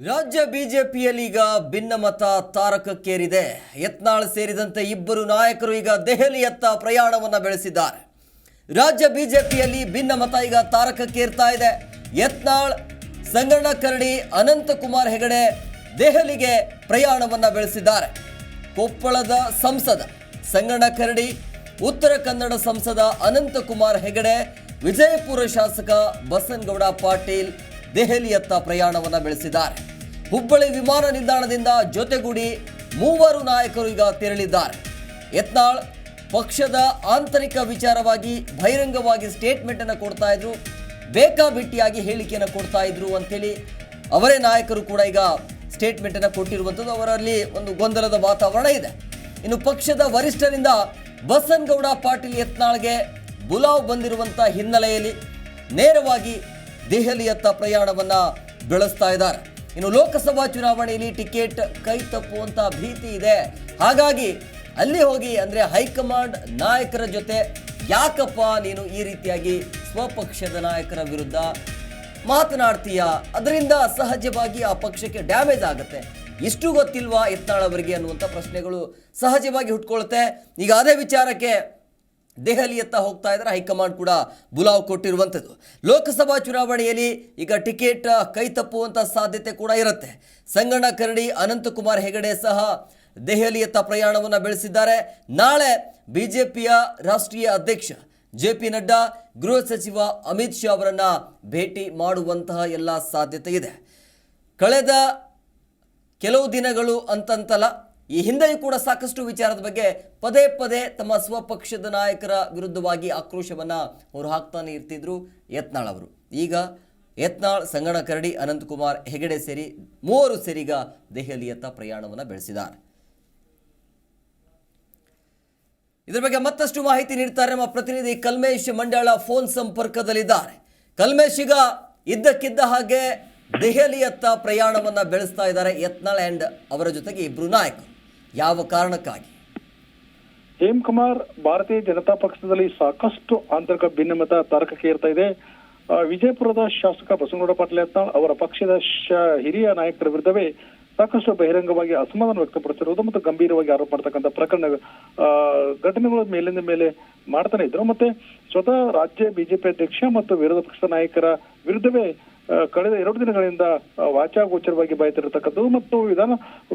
ರಾಜ್ಯ ಬಿಜೆಪಿಯಲ್ಲಿ ಈಗ ಭಿನ್ನಮತ ತಾರಕಕ್ಕೇರಿದೆ. ಯತ್ನಾಳ್ ಸೇರಿದಂತೆ ಇಬ್ಬರು ನಾಯಕರು ಈಗ ದೆಹಲಿಯತ್ತ ಪ್ರಯಾಣವನ್ನು ಬೆಳೆಸಿದ್ದಾರೆ. ರಾಜ್ಯ ಬಿಜೆಪಿಯಲ್ಲಿ ಭಿನ್ನಮತ ಈಗ ತಾರಕಕ್ಕೇರ್ತಾ ಇದೆ. ಯತ್ನಾಳ್, ಸಂಗಣ್ಣ ಕರಡಿ, ಅನಂತಕುಮಾರ್ ಹೆಗಡೆ ದೆಹಲಿಗೆ ಪ್ರಯಾಣವನ್ನು ಬೆಳೆಸಿದ್ದಾರೆ. ಕೊಪ್ಪಳದ ಸಂಸದ ಸಂಗಣ್ಣ ಕರಡಿ, ಉತ್ತರ ಕನ್ನಡ ಸಂಸದ ಅನಂತಕುಮಾರ್ ಹೆಗಡೆ, ವಿಜಯಪುರ ಶಾಸಕ ಬಸನ್ಗೌಡ ಪಾಟೀಲ್ ದೆಹಲಿಯತ್ತ ಪ್ರಯಾಣವನ್ನು ಬೆಳೆಸಿದ್ದಾರೆ. ಹುಬ್ಬಳ್ಳಿ ವಿಮಾನ ನಿಲ್ದಾಣದಿಂದ ಜೊತೆಗೂಡಿ ಮೂವರು ನಾಯಕರು ಈಗ ತೆರಳಿದ್ದಾರೆ. ಯತ್ನಾಳ್ ಪಕ್ಷದ ಆಂತರಿಕ ವಿಚಾರವಾಗಿ ಬಹಿರಂಗವಾಗಿ ಸ್ಟೇಟ್ಮೆಂಟ್ ಅನ್ನು ಕೊಡ್ತಾ ಇದ್ರು ಬೇಕಾಬಿಟ್ಟಿಯಾಗಿ ಹೇಳಿಕೆಯನ್ನು ಕೊಡ್ತಾ ಇದ್ರು ಅಂತೇಳಿ ಅವರೇ ನಾಯಕರು ಕೂಡ ಈಗ ಸ್ಟೇಟ್ಮೆಂಟ್ ಅನ್ನು ಕೊಟ್ಟಿರುವಂಥದ್ದು. ಅವರಲ್ಲಿ ಒಂದು ಗೊಂದಲದ ವಾತಾವರಣ ಇದೆ. ಇನ್ನು ಪಕ್ಷದ ವರಿಷ್ಠರಿಂದ ಬಸನ್ಗೌಡ ಪಾಟೀಲ್ ಯತ್ನಾಳ್ಗೆ ಬುಲಾವ್ ಬಂದಿರುವಂಥ ಹಿನ್ನೆಲೆಯಲ್ಲಿ ನೇರವಾಗಿ ದೆಹಲಿಯತ್ತ ಪ್ರಯಾಣವನ್ನು ಬೆಳೆಸ್ತಾ ಇದ್ದಾರೆ. ಇನ್ನು ಲೋಕಸಭಾ ಚುನಾವಣೆಯಲ್ಲಿ ಟಿಕೆಟ್ ಕೈ ತಪ್ಪುವಂತ ಭೀತಿ ಇದೆ. ಹಾಗಾಗಿ ಅಲ್ಲಿ ಹೋಗಿ ಅಂದ್ರೆ ಹೈಕಮಾಂಡ್ ನಾಯಕರ ಜೊತೆ ಯಾಕಪ್ಪ ನೀನು ಈ ರೀತಿಯಾಗಿ ಸ್ವಪಕ್ಷದ ನಾಯಕರ ವಿರುದ್ಧ ಮಾತನಾಡ್ತೀಯ? ಅದರಿಂದ ಸಹಜವಾಗಿ ಆ ಪಕ್ಷಕ್ಕೆ ಡ್ಯಾಮೇಜ್ ಆಗುತ್ತೆ. ಇಷ್ಟು ಗೊತ್ತಿಲ್ವಾ ಎತ್ತಾಳವರಿಗೆ ಅನ್ನುವಂಥ ಪ್ರಶ್ನೆಗಳು ಸಹಜವಾಗಿ ಹುಟ್ಕೊಳ್ಳುತ್ತೆ ಈಗ ಅದೇ ವಿಚಾರಕ್ಕೆ ದೆಹಲಿಯತ್ತ ಹೋಗ್ತಾ ಇದ್ದಾರೆ. ಹೈಕಮಾಂಡ್ ಕೂಡ ಬುಲಾವ್ ಕೊಟ್ಟಿರುವಂಥದ್ದು. ಲೋಕಸಭಾ ಚುನಾವಣೆಯಲ್ಲಿ ಈಗ ಟಿಕೆಟ್, ಕೈ ತಪ್ಪುವಂಥ ಸಾಧ್ಯತೆ ಕೂಡ ಇರುತ್ತೆ. ಸಂಗಣ್ಣ ಕರಡಿ ಅನಂತಕುಮಾರ್ ಹೆಗಡೆ ಸಹ ದೆಹಲಿಯತ್ತ ಪ್ರಯಾಣವನ್ನು ಬೆಳೆಸಿದ್ದಾರೆ. ನಾಳೆ ಬಿ ಜೆ ಪಿಯ ರಾಷ್ಟ್ರೀಯ ಅಧ್ಯಕ್ಷ ಜೆ ಪಿ ನಡ್ಡಾ, ಗೃಹ ಸಚಿವ ಅಮಿತ್ ಶಾ ಅವರನ್ನು ಭೇಟಿ ಮಾಡುವಂತಹ ಎಲ್ಲ ಸಾಧ್ಯತೆ ಇದೆ. ಕಳೆದ ಕೆಲವು ದಿನಗಳು ಅಂತಂತಲ್ಲ ಈ ಹಿಂದೆಯೂ ಕೂಡ ಸಾಕಷ್ಟು ವಿಚಾರದ ಬಗ್ಗೆ ಪದೇ ಪದೇ ತಮ್ಮ ಸ್ವಪಕ್ಷದ ನಾಯಕರ ವಿರುದ್ಧವಾಗಿ ಆಕ್ರೋಶವನ್ನ ಅವರು ಹಾಕ್ತಾನೆ ಇರ್ತಿದ್ರು ಯತ್ನಾಳ್ ಅವರು. ಈಗ ಯತ್ನಾಳ್, ಸಂಗಣ ಕರಡಿ, ಅನಂತಕುಮಾರ್ ಹೆಗಡೆ ಸೇರಿ ಮೂವರು ಸೇರಿಗ ದೆಹಲಿಯತ್ತ ಪ್ರಯಾಣವನ್ನು ಬೆಳೆಸಿದ್ದಾರೆ. ಇದರ ಬಗ್ಗೆ ಮತ್ತಷ್ಟು ಮಾಹಿತಿ ನೀಡ್ತಾರೆ ನಮ್ಮ ಪ್ರತಿನಿಧಿ ಕಲ್ಮೇಶ್ ಮಂಡಳ ಫೋನ್ ಸಂಪರ್ಕದಲ್ಲಿದ್ದಾರೆ. ಕಲ್ಮೇಶ್ ಈಗ ಇದ್ದಕ್ಕಿದ್ದ ಹಾಗೆ ದೆಹಲಿಯತ್ತ ಪ್ರಯಾಣವನ್ನ ಬೆಳೆಸ್ತಾ ಇದ್ದಾರೆ ಯತ್ನಾಳ್ ಅಂಡ್ ಅವರ ಜೊತೆಗೆ ಇಬ್ರು ನಾಯಕರು. ಯಾವ ಕಾರಣಕ್ಕಾಗಿ? ಹೇಮ್ ಕುಮಾರ್, ಭಾರತೀಯ ಜನತಾ ಪಕ್ಷದಲ್ಲಿ ಸಾಕಷ್ಟು ಆಂತರಿಕ ಭಿನ್ನಮತ ತಾರಕಕ್ಕೆ ಇರ್ತಾ ಇದೆ. ವಿಜಯಪುರದ ಶಾಸಕ ಬಸವನಗೌಡ ಪಾಟೀಲ್ ಯತ್ನಾಳ್ ಅವರ ಪಕ್ಷದ ಹಿರಿಯ ನಾಯಕರ ವಿರುದ್ಧವೇ ಸಾಕಷ್ಟು ಬಹಿರಂಗವಾಗಿ ಅಸಮಾಧಾನ ವ್ಯಕ್ತಪಡಿಸಿರುವುದು ಮತ್ತು ಗಂಭೀರವಾಗಿ ಆರೋಪ ಮಾಡ್ತಕ್ಕಂಥ ಪ್ರಕರಣ ಘಟನೆಗಳ ಮೇಲಿಂದ ಮೇಲೆ ಮಾಡ್ತಾನೆ ಇದ್ರು. ಮತ್ತೆ ಸ್ವತಃ ರಾಜ್ಯ ಬಿಜೆಪಿ ಅಧ್ಯಕ್ಷ ಮತ್ತು ವಿರೋಧ ಪಕ್ಷದ ನಾಯಕರ ವಿರುದ್ಧವೇ ಕಳೆದ ಎರಡು ದಿನಗಳಿಂದ ವಾಚಾಗೋಚರವಾಗಿ ಬಾಯ್ತಿರತಕ್ಕದ್ದು ಮತ್ತು ವಿಧಾನ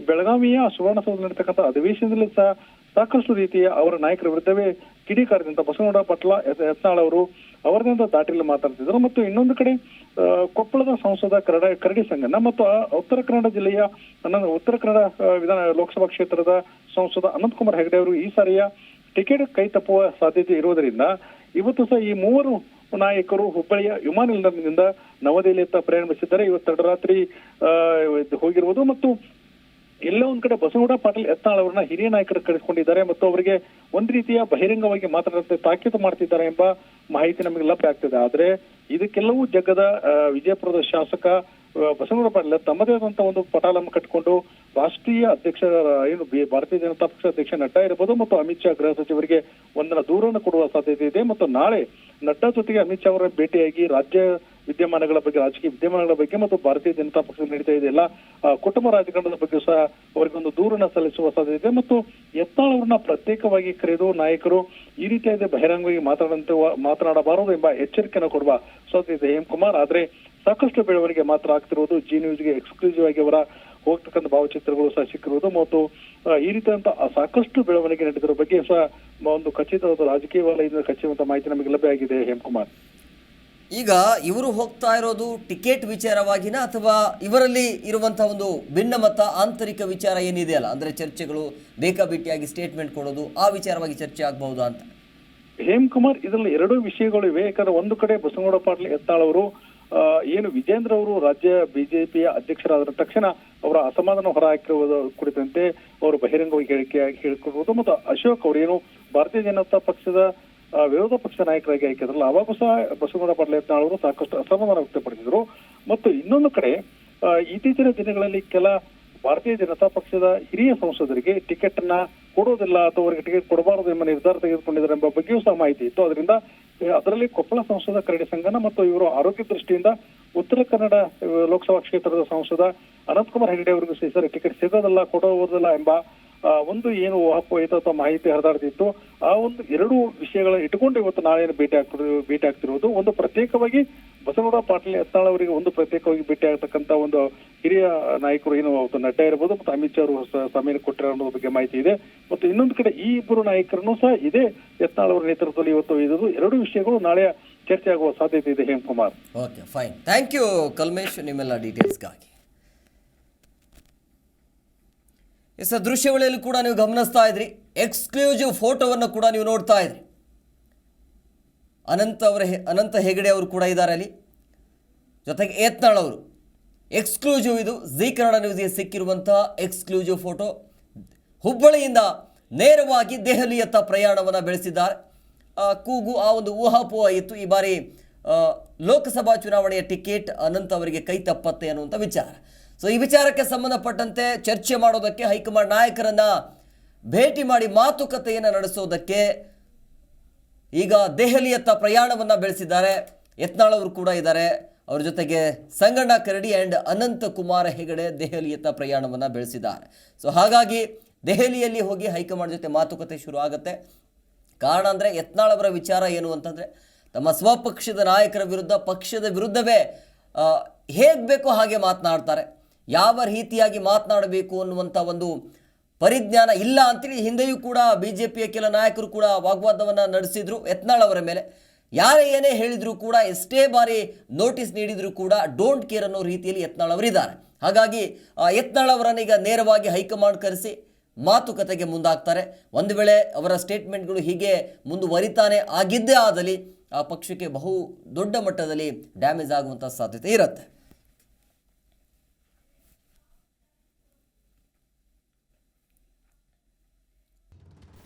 ಬೆಳಗಾವಿಯ ಸುವರ್ಣಸೌಧ ನಡೀತಕ್ಕಂಥ ಅಧಿವೇಶನದಲ್ಲಿ ಸಹ ಸಾಕಷ್ಟು ರೀತಿಯ ಅವರ ನಾಯಕರ ವಿರುದ್ಧವೇ ಕಿಡಿಕಾರದಿಂದ ಬಸವನಗೌಡ ಪಟ್ಲ ಯತ್- ಯತ್ನಾಳ್ ಅವರು ಅವರದಿಂದ ದಾಟಿಲ್ಲ ಮಾತಾಡ್ತಿದ್ರು ಮತ್ತು ಇನ್ನೊಂದು ಕಡೆ ಕೊಪ್ಪಳದ ಸಂಸದ ಕರಡ, ಕರಡಿ ಸಂಘನ ಮತ್ತು ಉತ್ತರ ಕನ್ನಡ ಜಿಲ್ಲೆಯ ಉತ್ತರ ಕನ್ನಡ ವಿಧಾನ, ಲೋಕಸಭಾ ಕ್ಷೇತ್ರದ ಸಂಸದ ಅನಂತಕುಮಾರ್ ಹೆಗಡೆ ಅವರು ಈ ಸಾರಿಯ ಟಿಕೆಟ್ ಕೈ ತಪ್ಪುವ ಸಾಧ್ಯತೆ ಇರುವುದರಿಂದ ಇವತ್ತು ಸಹ ಈ ಮೂವರು ನಾಯಕರು ಹುಬ್ಬಳ್ಳಿಯ ವಿಮಾನ ನಿಲ್ದಾಣದಿಂದ ನವದೆಹಲಿಯತ್ತ ಪ್ರಯಾಣಿಸಿದ್ದಾರೆ. ಇವತ್ತು ತಡರಾತ್ರಿ ಹೋಗಿರುವುದು ಮತ್ತು ಎಲ್ಲ ಒಂದ್ ಕಡೆ ಬಸವಗೌಡ ಪಾಟೀಲ್ ಯತ್ನಾಳ್ ಅವರನ್ನ ಹಿರಿಯ ನಾಯಕರು ಕರೆಸಿಕೊಂಡಿದ್ದಾರೆ ಮತ್ತು ಅವರಿಗೆ ಒಂದ್ ರೀತಿಯ ಬಹಿರಂಗವಾಗಿ ಮಾತನಾಡುತ್ತೆ ತಾಕೀತು ಮಾಡ್ತಿದ್ದಾರೆ ಎಂಬ ಮಾಹಿತಿ ನಮಗೆ ಲಭ್ಯ ಆಗ್ತಿದೆ. ಆದ್ರೆ ಇದಕ್ಕೆಲ್ಲವೂ ಜಗ್ಗದ ವಿಜಯಪುರದ ಶಾಸಕ ಬಸವಗೌಡ ಪಾಟೀಲ್ ತಮ್ಮದೇ ಆದಂತ ಒಂದು ಪಟಾಲನ್ನು ಕಟ್ಟಿಕೊಂಡು ರಾಷ್ಟ್ರೀಯ ಅಧ್ಯಕ್ಷ ಏನು ಭಾರತೀಯ ಜನತಾ ಪಕ್ಷ ಅಧ್ಯಕ್ಷ ನಡ್ಡಾ ಇರಬಹುದು ಮತ್ತು ಅಮಿತ್ ಶಾ ಗೃಹ ಸಚಿವರಿಗೆ ಒಂದರ ದೂರವನ್ನು ಕೊಡುವ ಸಾಧ್ಯತೆ ಇದೆ. ಮತ್ತು ನಾಳೆ ನಡ್ಡಾ ಜೊತೆಗೆ ಅಮಿತ್ ಶಾ ಅವರ ಭೇಟಿಯಾಗಿ ರಾಜ್ಯ ವಿದ್ಯಮಾನಗಳ ಬಗ್ಗೆ, ರಾಜಕೀಯ ವಿದ್ಯಮಾನಗಳ ಬಗ್ಗೆ ಮತ್ತು ಭಾರತೀಯ ಜನತಾ ಪಕ್ಷ ನಡೀತಾ ಇದೆ ಎಲ್ಲ ಕುಟುಂಬ ರಾಜಕಾರಣದ ಬಗ್ಗೆ ಸಹ ಅವರಿಗೊಂದು ದೂರನ್ನ ಸಲ್ಲಿಸುವ ಸಾಧ್ಯತೆ ಇದೆ ಮತ್ತು ಯತ್ನಾಳ್ ಅವರನ್ನ ಪ್ರತ್ಯೇಕವಾಗಿ ಕರೆದು ನಾಯಕರು ಈ ರೀತಿಯಾದ ಬಹಿರಂಗವಾಗಿ ಮಾತಾಡಂತೆ, ಮಾತನಾಡಬಾರದು ಎಂಬ ಎಚ್ಚರಿಕೆಯನ್ನು ಕೊಡುವ ಸಾಧ್ಯತೆ ಇದೆ. ಹೇಮ್ ಕುಮಾರ್ ಆದ್ರೆ ಸಾಕಷ್ಟು ಬೆಳವಣಿಗೆ ಮಾತ್ರ ಆಗ್ತಿರುವುದು ಜಿ ನ್ಯೂಸ್ಗೆ ಎಕ್ಸ್ಕ್ಲೂಸಿವ್ ಆಗಿ ಅವರ ಹೋಗ್ತಕ್ಕಂಥ ಭಾವಚಿತ್ರಗಳು ಸಹ ಸಿಕ್ಕಿರುವುದು ಮತ್ತು ಈ ರೀತಿಯಾದಂತ ಸಾಕಷ್ಟು ಬೆಳವಣಿಗೆ ನಡೆದಿರುವ ಬಗ್ಗೆ ಸಹ ಒಂದು ಖಚಿತವಾದ ರಾಜಕೀಯ ವಲಯದಿಂದ ಖಚಿತವಾದ ಮಾಹಿತಿ ನಮಗೆ ಲಭ್ಯ ಆಗಿದೆ ಹೇಮಕುಮಾರ್. ಈಗ ಇವರು ಹೋಗ್ತಾ ಇರೋದು ಟಿಕೆಟ್ ವಿಚಾರವಾಗಿನ ಅಥವಾ ಇವರಲ್ಲಿ ಇರುವಂತಹ ಒಂದು ಭಿನ್ನಮತ ಆಂತರಿಕ ವಿಚಾರ ಏನಿದೆಯಲ್ಲ ಅಂದ್ರೆ ಚರ್ಚೆಗಳು ಬೇಕಾಬಿಟ್ಟಿಯಾಗಿ ಸ್ಟೇಟ್ಮೆಂಟ್ ಕೊಡೋದು ಆ ವಿಚಾರವಾಗಿ ಚರ್ಚೆ ಆಗಬಹುದು ಅಂತ? ಹೇಮ್ ಕುಮಾರ್ ಇದರಲ್ಲಿ ಎರಡು ವಿಷಯಗಳು ಇವೆ. ಯಾಕಂದ್ರೆ ಒಂದು ಕಡೆ ಬಸವನಗೌಡ ಪಾಟೀಲ್ ಆ, ಏನು ವಿಜೇಂದ್ರ ಅವರು ರಾಜ್ಯ ಬಿಜೆಪಿಯ ಅಧ್ಯಕ್ಷರಾದ ತಕ್ಷಣ ಅವರ ಅಸಮಾಧಾನ ಹೊರಹಾಕಿರುವುದು ಕುರಿತಂತೆ ಅವರು ಬಹಿರಂಗವಾಗಿ ಹೇಳಿಕೆ ಹೇಳಿಕೊಡುವುದು ಮತ್ತು ಅಶೋಕ್ ಅವರು ಏನು ಭಾರತೀಯ ಜನತಾ ಪಕ್ಷದ ವಿರೋಧ ಪಕ್ಷ ನಾಯಕರಾಗಿ ಆಯ್ಕೆದ್ರಲ್ಲ ಅವಾಗೂ ಸಹ ಬಸವನಗೌಡ ಪಾಟೀಲ್ ಅವರು ಸಾಕಷ್ಟು ಅಸಮಾಧಾನ ವ್ಯಕ್ತಪಡಿಸಿದರು. ಮತ್ತು ಇನ್ನೊಂದು ಕಡೆ ಇತ್ತೀಚಿನ ದಿನಗಳಲ್ಲಿ ಕೆಲ ಭಾರತೀಯ ಜನತಾ ಪಕ್ಷದ ಹಿರಿಯ ಸಂಸದರಿಗೆ ಟಿಕೆಟ್ ಅನ್ನ ಕೊಡೋದಿಲ್ಲ ಅಥವಾ ಅವರಿಗೆ ಟಿಕೆಟ್ ಕೊಡಬಾರದು ಎಂಬ ನಿರ್ಧಾರ ತೆಗೆದುಕೊಂಡಿದ್ದಾರೆ ಎಂಬ ಬಗ್ಗೆಯೂ ಸಹ ಮಾಹಿತಿ ಇತ್ತು. ಅದರಿಂದ ಅದರಲ್ಲಿ ಕೊಪ್ಪಳ ಸಂಸದ ಕರಡಿ ಸಂಘನ ಮತ್ತು ಇವರು ಆರೋಗ್ಯ ದೃಷ್ಟಿಯಿಂದ ಉತ್ತರ ಕನ್ನಡ ಲೋಕಸಭಾ ಕ್ಷೇತ್ರದ ಸಂಸದ ಅನಂತಕುಮಾರ್ ಹೆಗಡೆ ಅವರಿಗೂ ಸರ್ ಟಿಕೆಟ್ ಸಿಗೋದಲ್ಲ ಕೊಡೋದಿಲ್ಲ ಎಂಬ ಒಂದು ಏನು ಊಹಾಪೋಹಿತ ಅಥವಾ ಮಾಹಿತಿ ಹರಿದಾಡ್ತಿತ್ತು. ಆ ಒಂದು ಎರಡು ವಿಷಯಗಳ ಇಟ್ಕೊಂಡು ಇವತ್ತು ನಾಳೆ ಭೇಟಿ ಆಗ್ತಿರೋದು ಭೇಟಿ ಆಗ್ತಿರುವುದು ಒಂದು ಪ್ರತ್ಯೇಕವಾಗಿ ಬಸವನಗೌಡ ಪಾಟೀಲ್ ಯತ್ನಾಳ್ ಅವರಿಗೆ ಒಂದು ಪ್ರತ್ಯೇಕವಾಗಿ ಭೇಟಿ ಒಂದು ಹಿರಿಯ ನಾಯಕರು ಏನು ನಡ್ಡಾ ಇರಬಹುದು ಮತ್ತು ಅಮಿತ್ ಶಾ ಅವರು ಸಮಯ ಕೊಟ್ಟಿರೋ ಅನ್ನೋದ್ರ ಬಗ್ಗೆ ಮಾಹಿತಿ ಇದೆ. ಮತ್ತು ಇನ್ನೊಂದು ಕಡೆ ಈ ಇಬ್ಬರು ನಾಯಕರನ್ನು ಸಹ ಇದೇ ಯತ್ನಾಳ್ ಅವರ ನೇತೃತ್ವದಲ್ಲಿ ಇವತ್ತು ಇದ್ದು ಎರಡು ವಿಷಯಗಳು ನಾಳೆ ಚರ್ಚೆ ಆಗುವ ಸಾಧ್ಯತೆ ಇದೆ Hemakumar okay, fine. Thank you Kalmesh ನಿಮ್ಮೆಲ್ಲ ಡೀಟೇಲ್ಸ್ಗಾಗಿ. ಎಸ್ ದೃಶ್ಯವಳಿಯಲ್ಲಿ ಕೂಡ ನೀವು ಗಮನಿಸ್ತಾ ಇದ್ರಿ. ಎಕ್ಸ್ಕ್ಲೂಸಿವ್ ಫೋಟೋವನ್ನು ಕೂಡ ನೀವು ನೋಡ್ತಾ ಇದ್ರಿ. ಅನಂತ ಅವರ ಹೆ- ಅನಂತ ಹೆಗಡೆ ಅವರು ಕೂಡ ಇದ್ದಾರೆ ಅಲ್ಲಿ. ಜೊತೆಗೆ ಏತ್ನಾಳ್ ಅವರು. ಎಕ್ಸ್ಕ್ಲೂಸಿವ್ ಇದು. ಜಿ ಕನ್ನಡ ನ್ಯೂಸ್ಗೆ ಸಿಕ್ಕಿರುವಂತಹ ಎಕ್ಸ್ಕ್ಲೂಸಿವ್ ಫೋಟೋ ಹುಬ್ಬಳ್ಳಿಯಿಂದ ನೇರವಾಗಿ ದೆಹಲಿಯತ್ತ ಪ್ರಯಾಣವನ್ನು ಬೆಳೆಸಿದ್ದಾರೆ. ಕೂಗು, ಆ ಒಂದು ಊಹಾಪೋಹ ಇತ್ತು. ಈ ಬಾರಿ ಲೋಕಸಭಾ ಚುನಾವಣೆಯ ಟಿಕೆಟ್ ಅನಂತ ಅವರಿಗೆ ಕೈ ತಪ್ಪತ್ತೆ ಅನ್ನುವಂಥ ವಿಚಾರ. ಸೊ ಈ ವಿಚಾರಕ್ಕೆ ಸಂಬಂಧಪಟ್ಟಂತೆ ಚರ್ಚೆ ಮಾಡೋದಕ್ಕೆ ಹೈಕಮಾಂಡ್ ನಾಯಕರನ್ನು ಭೇಟಿ ಮಾಡಿ ಮಾತುಕತೆಯನ್ನು ನಡೆಸೋದಕ್ಕೆ ಈಗ ದೆಹಲಿಯತ್ತ ಪ್ರಯಾಣವನ್ನು ಬೆಳೆಸಿದ್ದಾರೆ. ಯತ್ನಾಳ್ ಅವರು ಕೂಡ ಇದ್ದಾರೆ. ಅವರ ಜೊತೆಗೆ ಸಂಗಣ್ಣ ಕರಡಿ ಆ್ಯಂಡ್ ಅನಂತ ಕುಮಾರ ಹೆಗಡೆ ದೆಹಲಿಯತ್ತ ಪ್ರಯಾಣವನ್ನು ಬೆಳೆಸಿದ್ದಾರೆ. ಸೊ ಹಾಗಾಗಿ ದೆಹಲಿಯಲ್ಲಿ ಹೋಗಿ ಹೈಕಮಾಂಡ್ ಜೊತೆ ಮಾತುಕತೆ ಶುರು ಆಗುತ್ತೆ. ಕಾರಣ ಅಂದರೆ ಯತ್ನಾಳ್ ಅವರ ವಿಚಾರ ಏನು ಅಂತಂದರೆ, ತಮ್ಮ ಸ್ವಪಕ್ಷದ ನಾಯಕರ ವಿರುದ್ಧ, ಪಕ್ಷದ ವಿರುದ್ಧವೇ ಹೇಗೆ ಬೇಕೋ ಹಾಗೆ ಮಾತನಾಡ್ತಾರೆ. ಯಾವ ರೀತಿಯಾಗಿ ಮಾತನಾಡಬೇಕು ಅನ್ನುವಂಥ ಒಂದು ಪರಿಜ್ಞಾನ ಇಲ್ಲ ಅಂತೇಳಿ ಹಿಂದೆಯೂ ಕೂಡ ಬಿ ಜೆ ಪಿಯ ಕೆಲ ನಾಯಕರು ಕೂಡ ವಾಗ್ವಾದವನ್ನು ನಡೆಸಿದ್ರು. ಯತ್ನಾಳ್ ಅವರ ಮೇಲೆ ಯಾರೇ ಏನೇ ಹೇಳಿದರೂ ಕೂಡ ಎಷ್ಟೇ ಬಾರಿ ನೋಟಿಸ್ ನೀಡಿದರೂ ಕೂಡ ಡೋಂಟ್ ಕೇರ್ ಅನ್ನೋ ರೀತಿಯಲ್ಲಿ ಯತ್ನಾಳ್ ಅವರಿದ್ದಾರೆ. ಹಾಗಾಗಿ ಯತ್ನಾಳ್ ಈಗ ನೇರವಾಗಿ ಹೈಕಮಾಂಡ್ ಕರೆಸಿ ಮಾತುಕತೆಗೆ ಮುಂದಾಗ್ತಾರೆ. ಒಂದು ವೇಳೆ ಅವರ ಸ್ಟೇಟ್ಮೆಂಟ್ಗಳು ಹೀಗೆ ಮುಂದುವರಿತಾನೆ ಆಗಿದ್ದೇ ಆದಲ್ಲಿ ಆ ಪಕ್ಷಕ್ಕೆ ಬಹು ದೊಡ್ಡ ಮಟ್ಟದಲ್ಲಿ ಡ್ಯಾಮೇಜ್ ಆಗುವಂಥ ಸಾಧ್ಯತೆ ಇರುತ್ತೆ.